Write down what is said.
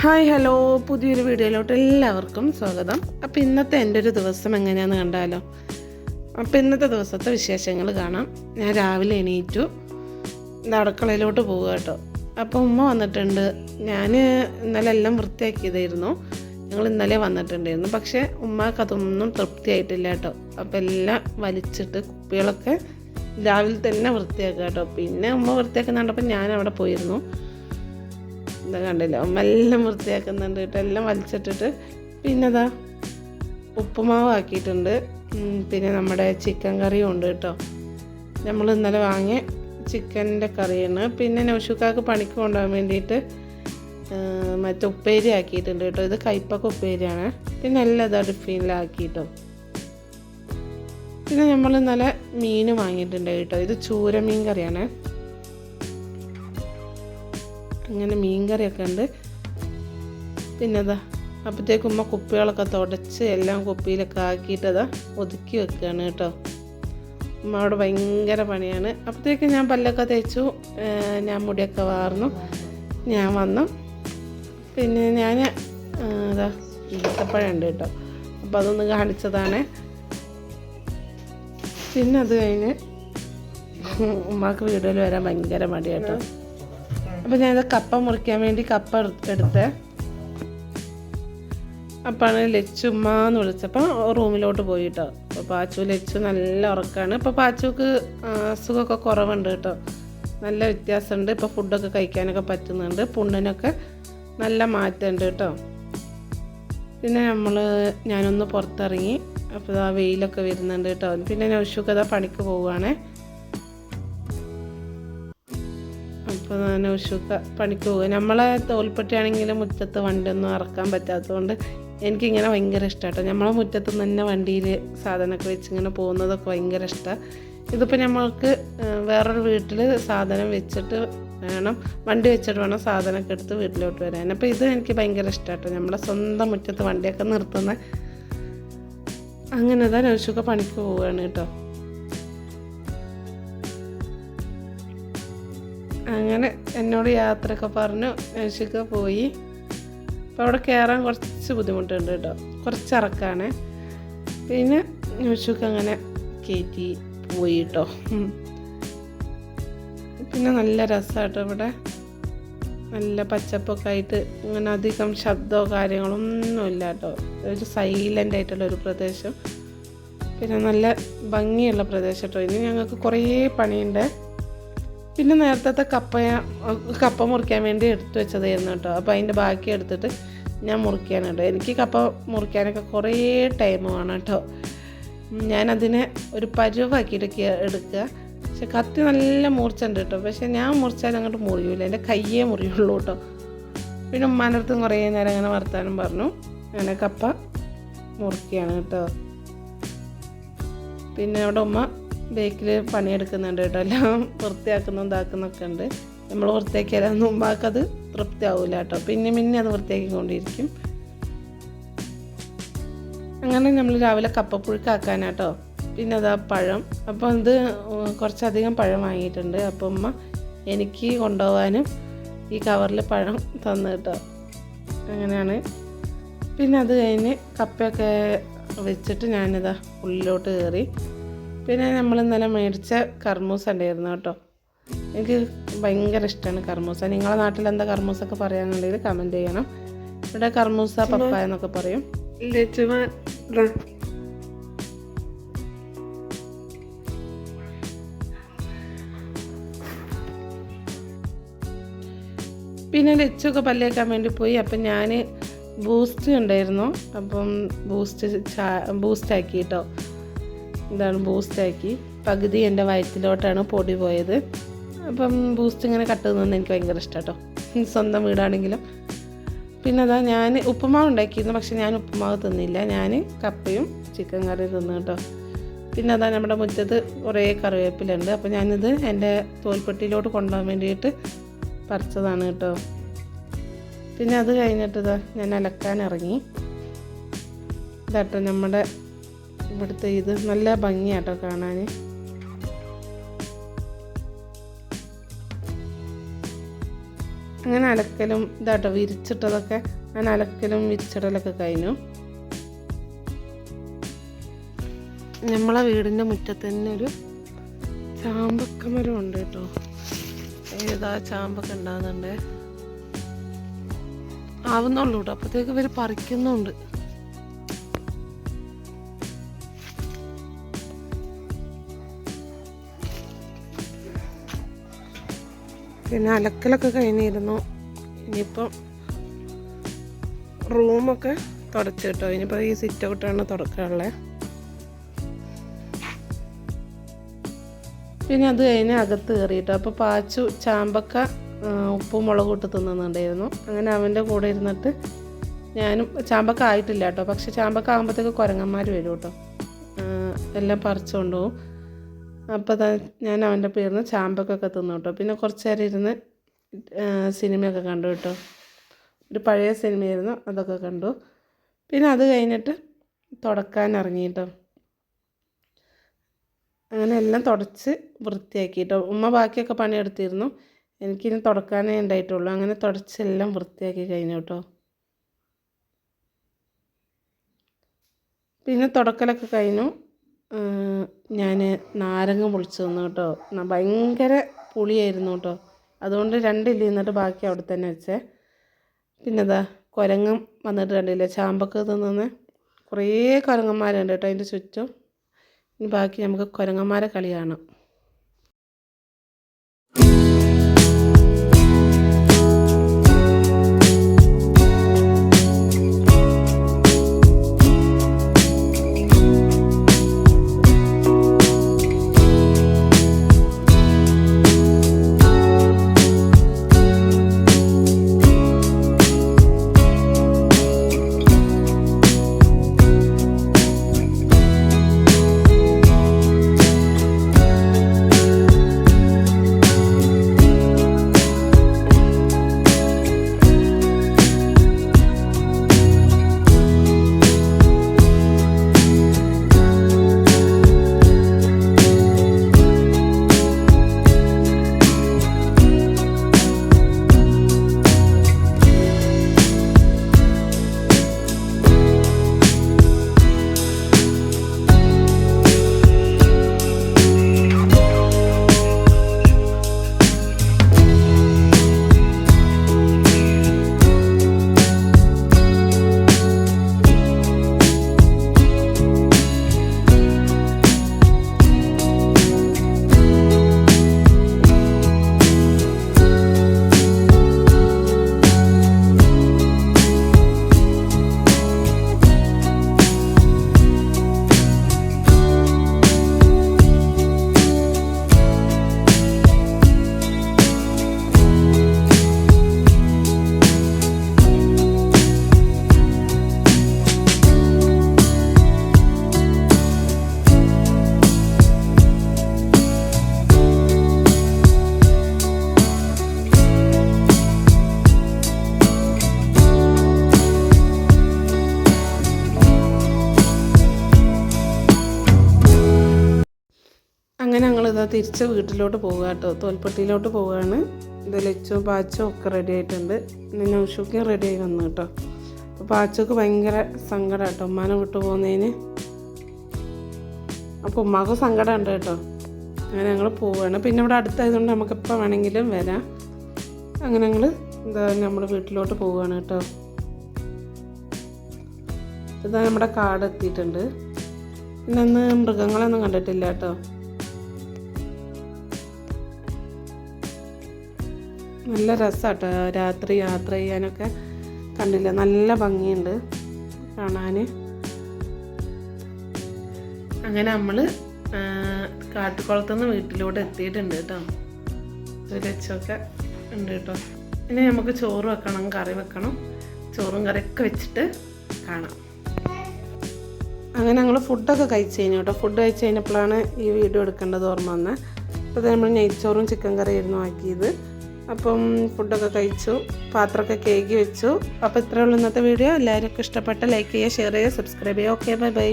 Hi hello. പുതിയൊരു വീഡിയോയിലോട്ട് എല്ലാവർക്കും സ്വാഗതം. അപ്പോൾ ഇന്നത്തെ എന്റെ ഒരു ദിവസം എങ്ങനെയാണെന്ന് കണ്ടാലോ? അപ്പോൾ ഇന്നത്തെ ദിവസത്തെ വിശേഷങ്ങൾ കാണാം. ഞാൻ രാവിലെ എണീറ്റു. നടക്കളയിലോട്ട് പോവുക കേട്ടോ. അപ്പോൾ ഉമ്മ വന്നിട്ടുണ്ട്. ഞാൻ ഇന്നലെ എല്ലാം വൃത്തിയാക്കിയതായിരുന്നു. ഞങ്ങൾ ഇന്നലെ വന്നിട്ടുണ്ടായിരുന്നു. പക്ഷേ ഉമ്മക്ക് അതൊന്നും തൃപ്തിയായിട്ടില്ല കേട്ടോ. അപ്പോൾ എല്ലാം വലിച്ചിട്ട് കുപ്പികളൊക്കെ രാവിലെ തന്നെ വൃത്തിയാക്കുക കേട്ടോ. പിന്നെ ഉമ്മ വൃത്തിയാക്കുന്ന കണ്ടപ്പോൾ ഞാൻ അവിടെ പോയിരുന്നു. എന്താ കണ്ടില്ല? എല്ലാം വൃത്തിയാക്കുന്നുണ്ട് കേട്ടോ. എല്ലാം വലിച്ചിട്ടിട്ട്. പിന്നെ അതാ ഉപ്പുമാവ് ആക്കിയിട്ടുണ്ട്. പിന്നെ നമ്മുടെ ചിക്കൻ കറിയും ഉണ്ട് കേട്ടോ. നമ്മൾ ഇന്നലെ വാങ്ങിയ ചിക്കന്റെ കറിയാണ്. പിന്നെ നൗഷുക്കാക്ക് പണിക്ക് കൊണ്ടുപോകാൻ വേണ്ടിയിട്ട് മറ്റേ ഉപ്പേരി ആക്കിയിട്ടുണ്ട് കേട്ടോ. ഇത് കൈപ്പക്ക ഉപ്പേരിയാണ്. പിന്നെ എല്ലാം ഇതാ ടിഫിനിലാക്കിയിട്ടോ പിന്നെ നമ്മൾ ഇന്നലെ മീൻ വാങ്ങിയിട്ടുണ്ട് കേട്ടോ. ഇത് ചൂര മീൻ കറിയാണ്. അങ്ങനെ മീൻകറിയൊക്കെ ഉണ്ട്. പിന്നെ അതാ അപ്പോഴത്തേക്കും ഉമ്മ കുപ്പികളൊക്കെ തുടച്ച് എല്ലാം കുപ്പിയിലൊക്കെ ആക്കിയിട്ടതാ ഒതുക്കി വെക്കുകയാണ് കേട്ടോ. ഉമ്മ അവിടെ ഭയങ്കര പണിയാണ്. അപ്പോഴത്തേക്കും ഞാൻ പല്ലൊക്കെ തേച്ചു ഞാൻ മുടിയൊക്കെ വാർന്നു. ഞാൻ വന്നു. പിന്നെ ഞാൻ അതാ ഈത്തപ്പഴമുണ്ട് കേട്ടോ. അപ്പോൾ അതൊന്ന് കാണിച്ചതാണ്. പിന്നെ അത് കഴിഞ്ഞ് ഉമ്മാക്ക് വീടുകളിൽ വരാൻ ഭയങ്കര മടി കേട്ടോ. അപ്പോൾ ഞാനിത് കപ്പ മുറിക്കാൻ വേണ്ടി കപ്പ എടുത്ത്. അപ്പാണ് ലച്ചുമ്മാന്ന് വിളിച്ചപ്പോൾ റൂമിലോട്ട് പോയി കേട്ടോ അപ്പോൾ പാച്ചു ലച്ചു നല്ല ഉറക്കമാണ് ഇപ്പോൾ പാച്ചുക്ക് അസുഖമൊക്കെ കുറവുണ്ട് കേട്ടോ. നല്ല വ്യത്യാസമുണ്ട്. ഇപ്പോൾ ഫുഡൊക്കെ കഴിക്കാനൊക്കെ പറ്റുന്നുണ്ട്. പുണ്ണിനൊക്കെ നല്ല മാറ്റമുണ്ട് കേട്ടോ. പിന്നെ നമ്മൾ ഞാനൊന്ന് പുറത്തിറങ്ങി. അപ്പോൾ ആ വെയിലൊക്കെ വരുന്നുണ്ട് കേട്ടോ. പിന്നെ നൗഷുക്ക് അതാ പണിക്ക് പോവുകയാണേ. അപ്പോൾ നൗഷുക്ക പണിക്ക് പോകുക നമ്മളെ തോൽപ്പെട്ടിയാണെങ്കിലും മുറ്റത്ത് വണ്ടിയൊന്നും ഇറക്കാൻ പറ്റാത്തതുകൊണ്ട് എനിക്കിങ്ങനെ ഭയങ്കര ഇഷ്ടമാട്ടോ നമ്മളെ മുറ്റത്ത് തന്നെ വണ്ടിയിൽ സാധനമൊക്കെ വെച്ച് ഇങ്ങനെ പോകുന്നതൊക്കെ ഭയങ്കര ഇഷ്ടമാണ് ഇതിപ്പോൾ നമ്മൾക്ക് വേറൊരു വീട്ടിൽ സാധനം വെച്ചിട്ട് വേണം വണ്ടി വെച്ചിട്ട് വേണം സാധനമൊക്കെ എടുത്ത് വീട്ടിലോട്ട് വരാൻ. അപ്പോൾ ഇത് എനിക്ക് ഭയങ്കര ഇഷ്ടമാട്ടോ നമ്മളെ സ്വന്തം മുറ്റത്ത് വണ്ടിയൊക്കെ നിർത്തുന്ന അങ്ങനെ തന്നെ പണിക്ക് പോവുകയാണ് കേട്ടോ. അങ്ങനെ എന്നോട് യാത്രയൊക്കെ പറഞ്ഞു. മേശിക്ക് പോയി. അപ്പോൾ അവിടെ കയറാൻ കുറച്ച് ബുദ്ധിമുട്ടുണ്ട് കേട്ടോ. കുറച്ച് ഇറക്കാണ് പിന്നെ മേശുക്ക് അങ്ങനെ കയറ്റി പോയി കേട്ടോ. പിന്നെ നല്ല രസമായിട്ടോ ഇവിടെ. നല്ല പച്ചപ്പൊക്കെ ആയിട്ട് ഇങ്ങനെ അധികം ശബ്ദമോ കാര്യങ്ങളൊന്നുമില്ല കേട്ടോ. ഒരു സൈലന്റ് ആയിട്ടുള്ള ഒരു പ്രദേശം. പിന്നെ നല്ല ഭംഗിയുള്ള പ്രദേശം കേട്ടോ. ഇനി ഞങ്ങൾക്ക് കുറേ പണിയുണ്ട്. പിന്നെ നേരത്തെ കപ്പ കപ്പ മുറിക്കാൻ വേണ്ടി എടുത്തു വെച്ചതായിരുന്നു കേട്ടോ. അപ്പോൾ അതിന്റെ ബാക്കി എടുത്തിട്ട് ഞാൻ മുറിക്കാനുണ്ട് എനിക്ക് കപ്പ മുറിക്കാനൊക്കെ കുറേ ടൈം വേണം കേട്ടോ. ഞാനതിനെ ഒരു പരുവാക്കിയിട്ട് എടുക്കുക. പക്ഷെ കത്തി നല്ല മൂർച്ചുണ്ട് കേട്ടോ. പക്ഷെ ഞാൻ മുറിച്ചാൽ അങ്ങോട്ട് മുറിയൂല. എന്റെ കയ്യേ മുറിയുള്ളൂ കേട്ടോ. പിന്നെ ഉമ്മാനടുത്തും കുറേ നേരം അങ്ങനെ വർത്താനം പറഞ്ഞു. അങ്ങനെ കപ്പ മുറിക്കുകയാണ് കേട്ടോ. പിന്നെ അവിടെ ഉമ്മ ബേക്കിൽ പണിയെടുക്കുന്നുണ്ട് കേട്ടോ. എല്ലാം വൃത്തിയാക്കുന്നു ഇതാക്കുന്നൊക്കെ ഉണ്ട്. നമ്മൾ വൃത്തിയാക്കിയാലൊന്നും മുമ്പാക്കത് തൃപ്തിയാവില്ല കേട്ടോ. പിന്നെ പിന്നെ അത് വൃത്തിയാക്കിക്കൊണ്ടിരിക്കും. അങ്ങനെ നമ്മൾ രാവിലെ കപ്പപ്പുഴുക്കാക്കാനാട്ടോ പിന്നെ അതാ പഴം. അപ്പോൾ ഇത് കുറച്ചധികം പഴം വാങ്ങിയിട്ടുണ്ട്. അപ്പോൾ ഉമ്മ എനിക്ക് കൊണ്ടുപോകാനും ഈ കവറിൽ പഴം തന്നു കേട്ടോ. അങ്ങനെയാണ്. പിന്നെ അത് കഴിഞ്ഞ് കപ്പയൊക്കെ വെച്ചിട്ട് ഞാനിതാ ഉള്ളിലോട്ട് കയറി പിന്നെ നമ്മൾ ഇന്നലെ മേടിച്ച കർമൂസ ഉണ്ടായിരുന്നു കേട്ടോ. എനിക്ക് ഭയങ്കര ഇഷ്ടമാണ് കർമൂസ. നിങ്ങളെ നാട്ടിൽ എന്താ കർമൂസൊക്കെ പറയാന്നുണ്ടെങ്കിൽ കമന്റ് ചെയ്യണം. ഇവിടെ കർമൂസ പപ്പായ എന്നൊക്കെ പറയും. പിന്നെ ലച്ചൊക്കെ പല്ലേക്കാൻ വേണ്ടി പോയി. അപ്പം ഞാൻ ബൂസ്റ്റ് ഉണ്ടായിരുന്നു. അപ്പം ബൂസ്റ്റ് ബൂസ്റ്റ് ആക്കി കേട്ടോ. ഇതാണ് ബൂസ്റ്റാക്കി പകുതി എന്റെ വയറ്റിലോട്ടാണ് പൊടി പോയത്. അപ്പം ബൂസ്റ്റ് ഇങ്ങനെ കട്ട് എനിക്ക് ഭയങ്കര ഇഷ്ടം കേട്ടോ സ്വന്തം വീടാണെങ്കിലും. പിന്നെ അതാ ഞാൻ ഉപ്പുമാവ് ഉണ്ടാക്കിയിരുന്നു പക്ഷെ ഞാൻ ഉപ്പുമാവ് തിന്നില്ല. ഞാൻ കപ്പയും ചിക്കൻ കറിയും തിന്നു കേട്ടോ. പിന്നെ അതാ നമ്മുടെ മുറ്റത്ത് കുറേ കറിവേപ്പിലുണ്ട്. അപ്പോൾ ഞാനിത് എന്റെ തോൽപ്പെട്ടിയിലോട്ട് കൊണ്ടുപോകാൻ വേണ്ടിയിട്ട് പറിച്ചതാണ് കേട്ടോ. പിന്നെ അത് കഴിഞ്ഞിട്ട് ഇതാ ഞാൻ അലക്കാൻ ഇറങ്ങി. ഇതാട്ടോ നമ്മുടെ ഇവിടുത്തെ ഇത് നല്ല ഭംഗിയാട്ടോ കാണാൻ അങ്ങനെ അലക്കലും ഇതാട്ടോ വിരിച്ചിട്ടതൊക്കെ അങ്ങനെ അലക്കലും വിരിച്ചിടലൊക്കെ കഴിഞ്ഞു. നമ്മളെ വീടിന്റെ മുറ്റത്ത് തന്നെ ഒരു ചാമ്പക്കമരം ഉണ്ട് കേട്ടോ. ഏതാ ചാമ്പക്ക ഉണ്ടാകുന്നുണ്ട്? ആവുന്നുള്ളൂ കേട്ടോ. അപ്പോഴത്തേക്ക് ഇവർ പറിക്കുന്നുണ്ട്. പിന്നെ അലക്കലൊക്കെ കഴിഞ്ഞിരുന്നു. ഇനിയിപ്പം റൂമൊക്കെ തുടച്ചു കേട്ടോ. ഇനിയിപ്പോൾ ഈ സിറ്റ് ഔട്ടാണ് തുടക്കാനുള്ളത് പിന്നെ അത് കഴിഞ്ഞ് അകത്ത് കയറിയിട്ടോ അപ്പോൾ പാച്ചു ചാമ്പക്ക ഉപ്പും മുളകും ഇട്ട് തിന്നുന്നുണ്ടായിരുന്നു. അങ്ങനെ അവന്റെ കൂടെ ഇരുന്നിട്ട് ഞാനും ചാമ്പക്ക ആയിട്ടില്ല കേട്ടോ. പക്ഷെ ചാമ്പക്ക ആകുമ്പോഴത്തേക്ക് കുരങ്ങന്മാർ വരും കേട്ടോ. എല്ലാം പറിച്ചുകൊണ്ട് പോകും അപ്പോൾ ഞാൻ അവന്റെ പേരിന്ന് ചാമ്പക്കൊക്കെ തിന്നു കേട്ടോ. പിന്നെ കുറച്ച് നേരം ഇരുന്ന് സിനിമയൊക്കെ കണ്ടു കേട്ടോ. ഒരു പഴയ സിനിമയായിരുന്നു അതൊക്കെ കണ്ടു. പിന്നെ അത് കഴിഞ്ഞിട്ട് തുടക്കാൻ ഇറങ്ങി കേട്ടോ. അങ്ങനെ എല്ലാം തുടച്ച് വൃത്തിയാക്കി കേട്ടോ. ഉമ്മ ബാക്കിയൊക്കെ പണിയെടുത്തിരുന്നു. എനിക്കിനി തുടക്കാനേ ഉണ്ടായിട്ടുള്ളൂ. അങ്ങനെ തുടച്ചെല്ലാം വൃത്തിയാക്കി കഴിഞ്ഞു കേട്ടോ. പിന്നെ തുടക്കലൊക്കെ കഴിഞ്ഞു. ഞാൻ നാരങ്ങ പൊളിച്ചു തന്നു കേട്ടോ. ഭയങ്കര പുളിയായിരുന്നു കേട്ടോ. അതുകൊണ്ട് രണ്ടില്ല എന്നിട്ട് ബാക്കി അവിടെ തന്നെ വെച്ചേ. പിന്നെ കുരങ്ങും വന്നിട്ട് രണ്ടില്ല ചാമ്പക്ക തിന്നുന്ന. കുറേ കുരങ്ങന്മാരുണ്ട് കേട്ടോ അതിന്റെ ചുറ്റും. ഇനി ബാക്കി നമുക്ക് കുരങ്ങന്മാരെ കളി കാണാം. അങ്ങനെ ഞങ്ങളിതാ തിരിച്ച് വീട്ടിലോട്ട് പോകുക കേട്ടോ. തോൽപ്പട്ടിയിലോട്ട് പോവുകയാണ്. ഇത് ലച്ചും പാച്ചും ഒക്കെ റെഡി ആയിട്ടുണ്ട്. പിന്നെ നൗഷുക്കും റെഡി ആയി വന്നു കേട്ടോ. അപ്പോൾ പാച്ചുക്ക് ഭയങ്കര സങ്കടം കേട്ടോ. ഉമ്മാനെ വിട്ടു പോകുന്നതിന്. അപ്പോൾ ഉമ്മാക്ക് സങ്കടം ഉണ്ട് കേട്ടോ. അങ്ങനെ ഞങ്ങൾ പോവുകയാണ്. പിന്നെ ഇവിടെ അടുത്തായതുകൊണ്ട് നമുക്ക് എപ്പോൾ വേണമെങ്കിലും വരാം. അങ്ങനെ ഞങ്ങൾ എന്താ നമ്മൾ വീട്ടിലോട്ട് പോവുകയാണ് കേട്ടോ. ഇതാ നമ്മുടെ കാട് എത്തിയിട്ടുണ്ട്. പിന്നെ അന്ന് മൃഗങ്ങളൊന്നും കണ്ടിട്ടില്ല കേട്ടോ. നല്ല രസമാട്ടോ രാത്രി യാത്ര ചെയ്യാനൊക്കെ. കണ്ടില്ല? നല്ല ഭംഗിയുണ്ട് കാണാൻ അങ്ങനെ നമ്മൾ കാട്ടുകുളത്തുനിന്ന് വീട്ടിലോട്ട് എത്തിയിട്ടുണ്ട് കേട്ടോ. ഒരു രക്ഷമൊക്കെ ഉണ്ട് കേട്ടോ. ഇനി നമുക്ക് ചോറ് വെക്കണം കറി വെക്കണം. ചോറും കറിയൊക്കെ വെച്ചിട്ട് കാണാം. അങ്ങനെ ഞങ്ങൾ ഫുഡൊക്കെ കഴിച്ച് കഴിഞ്ഞു കേട്ടോ. ഫുഡ് കഴിച്ച് കഴിഞ്ഞപ്പോഴാണ് ഈ വീഡിയോ എടുക്കേണ്ടത് ഓർമ്മ വന്നത് അപ്പോൾ നമ്മൾ നെയ്ച്ചോറും ചിക്കൻ കറിയായിരുന്നു ആക്കിയത്. അപ്പം ഫുഡൊക്കെ കഴിച്ചു പാത്രമൊക്കെ കേക്ക് വെച്ചു. അപ്പോൾ ഇത്രയുള്ള ഇന്നത്തെ വീഡിയോ. എല്ലാവർക്കും ഇഷ്ടപ്പെട്ട ലൈക്ക് ചെയ്യുക ഷെയർ ചെയ്യുക സബ്സ്ക്രൈബ് ചെയ്യുക. Okay bye bye